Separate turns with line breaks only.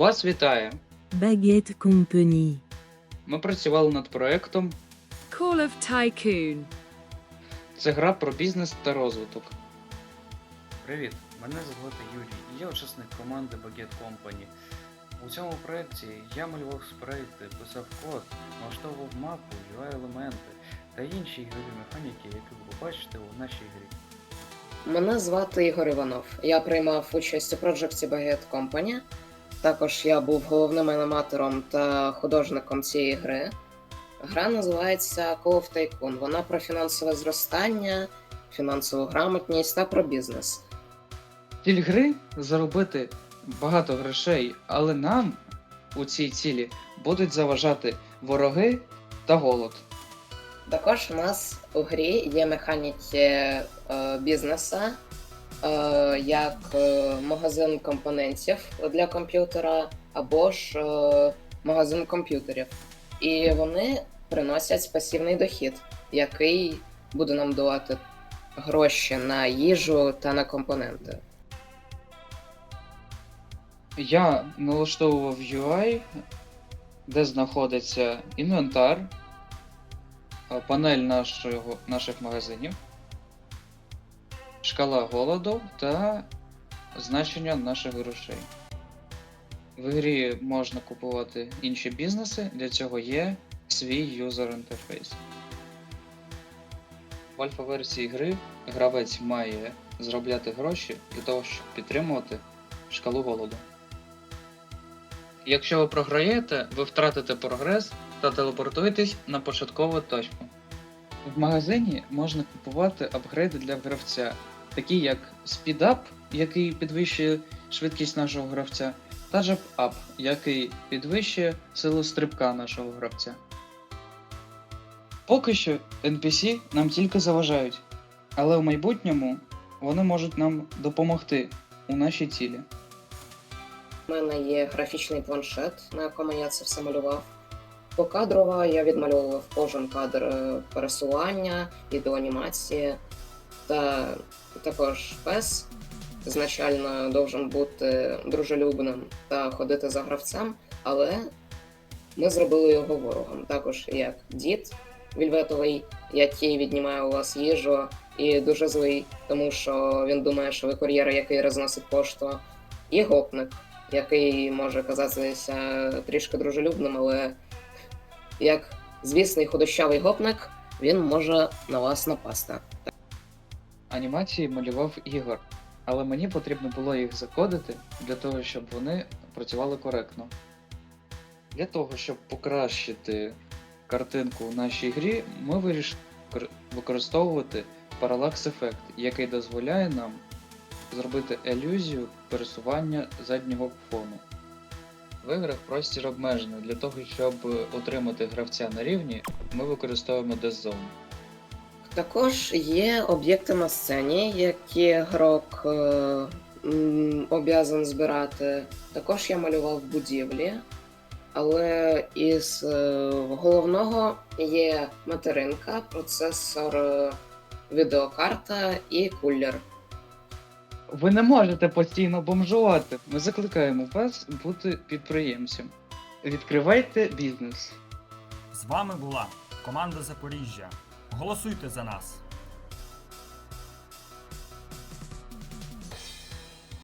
Вас вітає!
Baguette Company.
Ми працювали над проектом.
Call of Tycoon.
Це гра про бізнес та розвиток.
Привіт, мене звати Юрій, і я учасник команди Baguette Company. У цьому проєкті я малював спрейти, писав код, налаштовував мапу, UI-елементи та інші ігрові механіки, які ви побачите у нашій грі.
Мене звати Ігор Іванов. Я приймав участь у проджекті Baguette Company. Також я був головним аніматором та художником цієї гри. Гра називається Call of Tycoon. Вона про фінансове зростання, фінансову грамотність та про бізнес.
Ціль гри заробити багато грошей, але нам у цій цілі будуть заважати вороги та голод.
Також у нас у грі є механіки е, бізнеса, як е, магазин компонентів для комп'ютера або ж е, магазин комп'ютерів. І вони приносять пасивний дохід, який буде нам давати гроші на їжу та на компоненти.
Я налаштовував UI, де знаходиться інвентар, панель нашого, наших магазинів, шкала голоду та значення наших грошей. В грі можна купувати інші бізнеси, для цього є свій юзер інтерфейс. В альфа-версії гри гравець має заробляти гроші для того, щоб підтримувати шкалу голоду. Якщо ви програєте, ви втратите прогрес та телепортуєтесь на початкову точку. В магазині можна купувати апгрейди для гравця, такі як Speed який підвищує швидкість нашого гравця, та Up, який підвищує силу стрибка нашого гравця. Поки що NPC нам тільки заважають, але в майбутньому вони можуть нам допомогти у нашій цілі.
У мене є графічний планшет, на якому я це все малював. Покадрово я відмальовував кожен кадр е, пересування, відеоанімації, та також пес ізначально должен бути дружелюбним та ходити за гравцем, але ми зробили його ворогом. Також як дід вільветовий, який віднімає у вас їжу, і дуже злий, тому що він думає, що ви кур'єр, який розносить пошту, і гопник який може казатися трішки дружелюбним, але як звісний худощавий гопник, він може на вас напасти.
Анімації малював Ігор, але мені потрібно було їх закодити для того, щоб вони працювали коректно. Для того, щоб покращити картинку у нашій грі, ми вирішили використовувати паралакс ефект, який дозволяє нам зробити елюзію пересування заднього фону. В іграх простір обмежений. Для того, щоб отримати гравця на рівні, ми використовуємо Death Zone.
Також є об'єкти на сцені, які грок е, обязан збирати. Також я малював будівлі, але із е, головного є материнка, процесор, е, відеокарта і кулер.
Ви не можете постійно бомжувати. Ми закликаємо вас бути підприємцем. Відкривайте бізнес.
З вами була команда Запоріжжя. Голосуйте за нас!